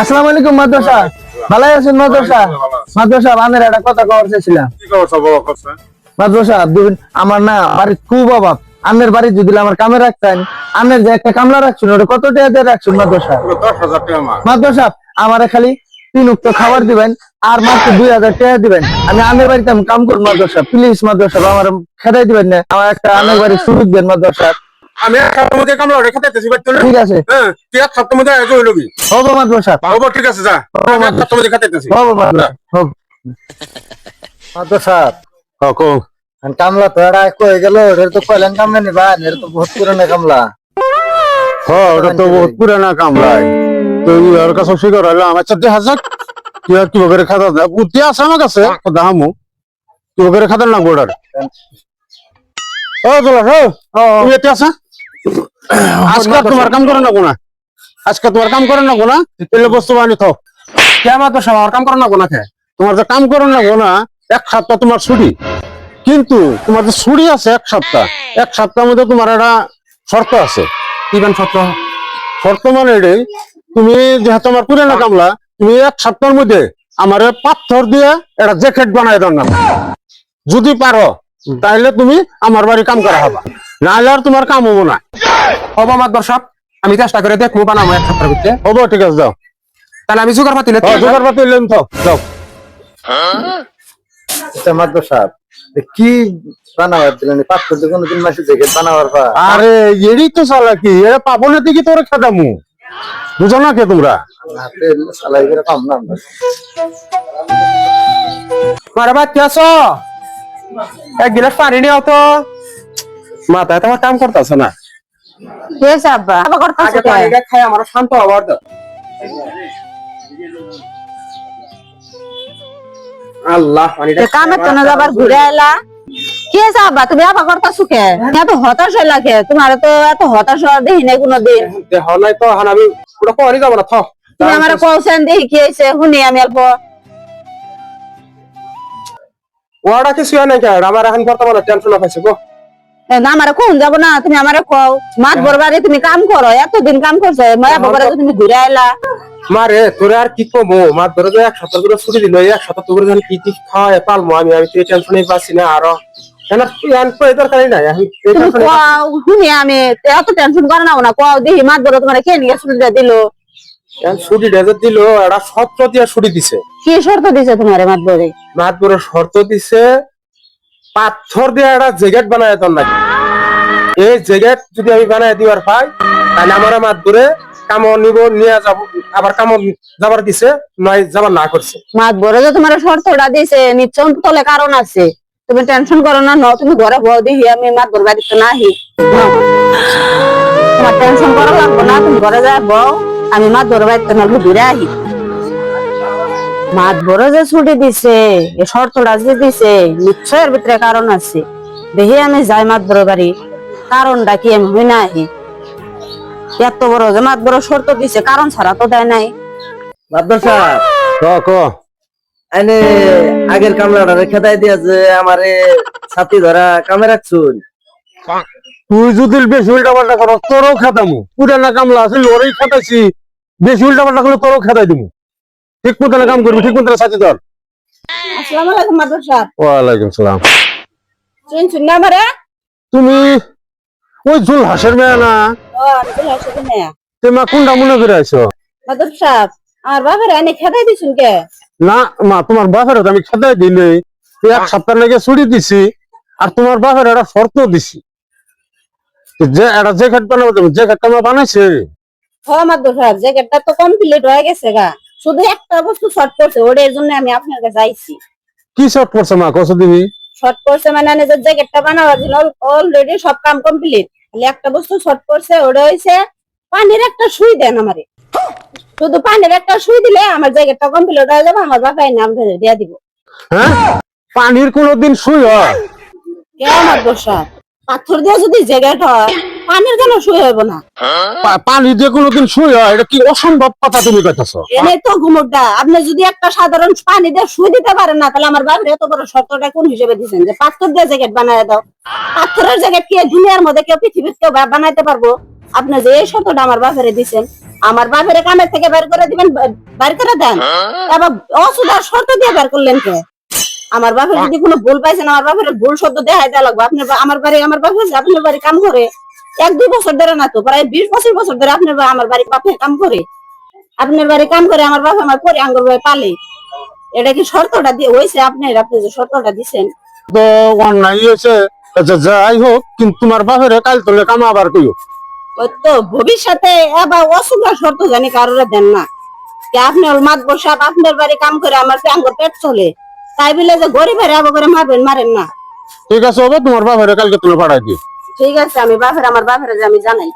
আসসালামু আলাইকুম মাদ্রাসা। ভালো আছেন মাদ্রাসা? মাদ্রাসা আনের একটা কথা কওয়ার চাইছিলাম। মাদ্রাসা আমার না বাড়ির খুব অভাব। আন্নের বাড়ি যদি আমার কামে রাখতেন আন্নের যে একটা কামলা রাখছেন ওটা কত টাকা দিয়ে রাখছেন মাদ্রাসা? মাদ্রাসা আমারে খালি তিন উক্ত খাবার দিবেন আর মাত্র দুই হাজার টাকা দিবেন। আমি আন্নের বাড়িতে আমি কাম করব মাদ্রাসা প্লিজ মাদ্রাসা আমার খেদাই দিবেন না। আমার একটা আন্নের বাড়ি সুযোগ দেন মাদ্রাসা আমি এক মধ্যে কামলা রেখে দিতেছি চলে ঠিক আছে। হ্যাঁ তুই এক সপ্তাহ মধ্যে আগে হইলবি হব। মাদ্রাসা। হব ঠিক আছে যা। আমি এক সপ্তাহ মধ্যে খাতে দিতেছি হব মাদ্রাসা। হব। মাদ্রাসা। কো কামলা তো এটা কয়ে গেল এর তো কয়লেন কামলা নিবা এর তো বহুত পুরানো কামলা। হ্যাঁ ওটা তো বহুত পুরানা কামলাই তো ওর কাছে স্বীকার হইল আমার চারটে হাজার। তুই আর কি বগের খাতা উঠে আছে আমার কাছে দাহামু। তুই বগের খাতা না গোড়ার ও তোলা ও তুমি এতে আসা আজকে তোমার কাম করে না। কোনা আজকে তোমার কাম করে না কোনা এলে বস্তু বানি থাও। কে আমার তো আমার কাম করে না কোনা কে? তোমার যে কাম করে না কোনা এক সপ্তাহ তোমার ছুটি। কিন্তু তোমার যে ছুটি আছে এক সপ্তাহ এক সপ্তাহের মধ্যে তোমার একটা শর্ত আছে। কি গান শর্ত? শর্ত মানে এটাই তুমি যেহেতু আমার পুরানো কামলা তুমি এক সপ্তাহের মধ্যে আমার পাথর দিয়ে একটা জ্যাকেট বানাই দাও না। যদি পারো তাহলে তুমি আমার বাড়ি কাম করা হবা। নাহলে আর তোমার কাম হব না। দর্শক আমি চেষ্টা করে দেখব বানাবো এক সপ্তাহের ভিতরে হব ঠিক আছে যাও। তাহলে আমি জোগাড় পাতি জোগাড় পাতি লেন থাও যাও মাদ্রাসা কি বানাবার দিলেন পাঁচশো দিয়ে কোনোদিন মাসে জ্যাকেট বানাবার পা আরে এরই তো সালা এরা পাবো না দেখি তোর খাদামু। বুঝো না কে তোমরা? করে কম না আমরা। মারা বাচ্চা আছো? এক গিলাস পানি নিয়ে তো। মাথায় তোমার কাম করতেছে না। শেষ আব্বা আবার করতেছো আগে খাই আমার শান্ত হবার দাও। আল্লাহ কামে তো না যাবার ঘুরে এলা কি আছে আব্বা তুমি আবার করতেছো কে? এত হতাশ কে তোমার তো এত হতাশ হওয়া দেখি নাই কোনোদিন। দেহ নাই তো হান আমি পুরো পরে যাব না থ। তুমি আমার কৌশন দেখি কি হয়েছে শুনি আমি অল্প। ওয়াটা কিছু হয় নাই আমার এখন বর্তমানে টেনশন পাইছে গো। না আমার কোন যাব না তুমি আমার কও। মাত বরবারে তুমি কাম করো এতদিন কাম করছ মায়া বাবারে তুমি ঘুরে আইলা। মারে তোরে আর কি কমো? মার ধরে যে এক সপ্তাহ করে ছুটি দিল এক সপ্তাহ জানি কি কি খাওয়ায় পালমো আমি আমি তো টেনশনই পাচ্ছি না আরও। তো আমি এত টেনশন করে নাও না কও দেখি মাত বড় তোমার কে নিয়ে ছুটিটা দিল? এখন ছুটি ডেজার দিল একটা শর্ত দিয়ে ছুটি দিছে। কি শর্ত দিছে তোমার মাত বরে মাত বড় শর্ত দিছে পাথর দিয়ে একটা জ্যাকেট বানায় তোর নাকি? এই জ্যাকেট যদি আমি বানায় দিবার পাই, তাহলে আমার মাত ধরে কামো নিব, নিয়ে যাব, আবার কামো যাবার দিছে নয় যাবার না করছে। মাত বড় যে তোমার শর্তটা দিছে নিশ্চয় তলে কারণ আছে। তুমি টেনশন করো না ন তুমি ঘরে বউ দেখি আমি মাত বড় বাড়িতে না নাও। তোমার টেনশন করা লাগবে না, তুমি ঘরে যা বউ, আমি মাত বড় বাড়িতে না ঘুরে আহি। মাত বড় যে ছুটি দিছে এ শর্তটা যে দিছে নিশ্চয় এর ভিতরে কারণ আছে। দেখি আমি যাই মাত বড় বাড়ি কারণটা কি আমি হই না আহি এত বড় যে মাত বড় শর্ত দিছে কারণ ছাড়া তো দেয় নাই। ক ক। এনে আগের কামলাটা রেখে দেয় দিয়া যে আমারে ছাতি ধরা কামে রাখছুন। তুই যদি বেশি উল্টা পাল্টা করো তোরও খাতামু। পুরানা কামলা আছে ওরই খাতাইছি বেশি উল্টা পাল্টা করলে তোরও খাতাই দিমু। ঠিক মতন কাম করবি ঠিক মতন সাথে ধর। আসসালামু আলাইকুম মাদ্রাসা। ওয়ালাইকুম সালাম। চিনছুন না আমারে তুমি ওই জুল হাসের মেয়া না? ও তুমি কোনটা মনে করে আইছো? মাদুর সাহেব আর বাবার এনে খেদাই দিছুন কে? না মা তোমার বাপের আমি খাতাই দিলে এক সপ্তাহ লেগে ছুটি দিছি আর তোমার বাপের একটা শর্ত দিছি। যে একটা জ্যাকেট বানাবো তুমি জ্যাকেট আমার বানাইছে? হ মাদুর সাহেব জ্যাকেটটা তো কমপ্লিট হয়ে গেছে গা। শুধু একটা বস্তু শর্ট করছে ওটার জন্য আমি আপনার কাছে আইছি। কি শর্ট পড়ছে মা? কত দিবি শর্ট করছে মানে আমি যে জ্যাকেটটা বানাবার জন্য অলরেডি সব কাম কমপ্লিট খালি একটা বস্তু শর্ট করছে ওটা হইছে পানির একটা সুই দেন আমারে। শুধু পানির একটা সুই দিলে আমার জ্যাকেটটা কমপ্লিট হয়ে যাবে আমার বাবাই নাম ধরে দিয়া দিব। হ্যাঁ? পানির কোনোদিন শুই হয়? কে মাদুর সাহেব পাথর দিয়ে যদি জ্যাকেট হয় পানির কেন সুই হইব না। পানি যে কোনোদিন শুই হয় এটা কি অসম্ভব কথা তুমি কইতাছ? এনে তো আপনি যদি একটা সাধারণ পানি দিয়ে শুই দিতে পারেন না তাহলে আমার বাবার এত বড় শর্তটা কোন হিসেবে যে পাথর দিয়ে জ্যাকেট বানায় দাও। পাথরের জ্যাকেট কি দুনিয়ার মধ্যে কেউ পৃথিবীর কেউ বানাইতে পারব? আপনি যে এই শর্তটা আমার বাবারে দিচ্ছেন আমার বাপের কামের থেকে বের করে দিবেন বের করে দেন। এবার অসুধার শর্ত দিয়ে বের করলেন কে? আমার বাপের যদি কোনো ভুল পাইছেন আমার বাপের ভুল শব্দ দেখাই দেওয়া লাগবে। আপনার আমার বাড়ি আমার বাপের আপনার বাড়ি কাম করে। এক দুই বছর ধরে না তো প্রায় বিশ পঁচিশ বছর ধরে আপনার আমার বাড়ি বাপে কাম করে। আপনার বাড়ি কাম করে আমার বাপ আমার পরে আঙ্গুর ভাই পালে। এটা কি শর্তটা দিয়ে হয়েছে আপনার? আপনি যে শর্তটা দিছেন। তো অন্যায় হয়েছে আচ্ছা যাই হোক কিন্তু তোমার বাপের কাল তোলে কাম আবার কইও। তো ভবিষ্যতে এবার অসুবিধা শর্ত জানি কারোর দেন না। যে আপনি ওর মাত বসাব আপনার বাড়ি কাম করে আমার আঙ্গুর পেট চলে তাই বলে যে গরিবের আবার করে মারবেন মারেন না। ঠিক আছে হবে তোমার বাপের কালকে তুমি পাঠাই দিও। ঠিক আছে আমি বাপের আমার বাপের আমি জানাই।